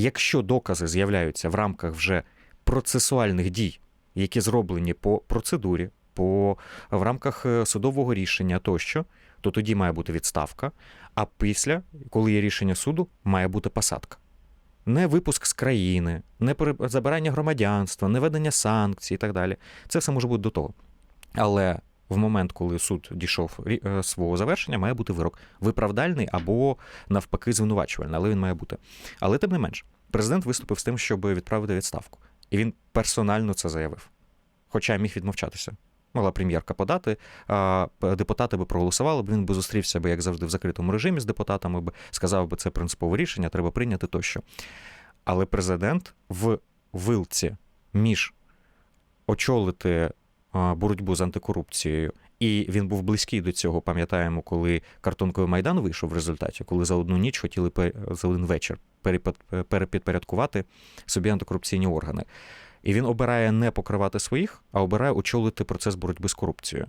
Якщо докази з'являються в рамках вже процесуальних дій, які зроблені по процедурі, по, в рамках е, судового рішення тощо, то тоді має бути відставка. А після, коли є рішення суду, має бути посадка. Не випуск з країни, не забирання громадянства, не ведення санкцій і так далі. Це все може бути до того. Але в момент, коли суд дійшов е, свого завершення, має бути вирок виправдальний або навпаки звинувачувальний, але він має бути. Але тим не менш, президент виступив з тим, щоб відправити відставку. І він персонально це заявив. Хоча міг відмовчатися. Могла прем'єрка подати, депутати би проголосували, б він би зустрівся би, як завжди, в закритому режимі з депутатами, би сказав би, це принципове рішення, треба прийняти тощо. Але президент в вилці між очолити боротьбу з антикорупцією, і він був близький до цього, пам'ятаємо, коли картонковий майдан вийшов в результаті, коли за одну ніч хотіли за один вечір перепідпорядкувати собі антикорупційні органи. І він обирає не покривати своїх, а обирає очолити процес боротьби з корупцією.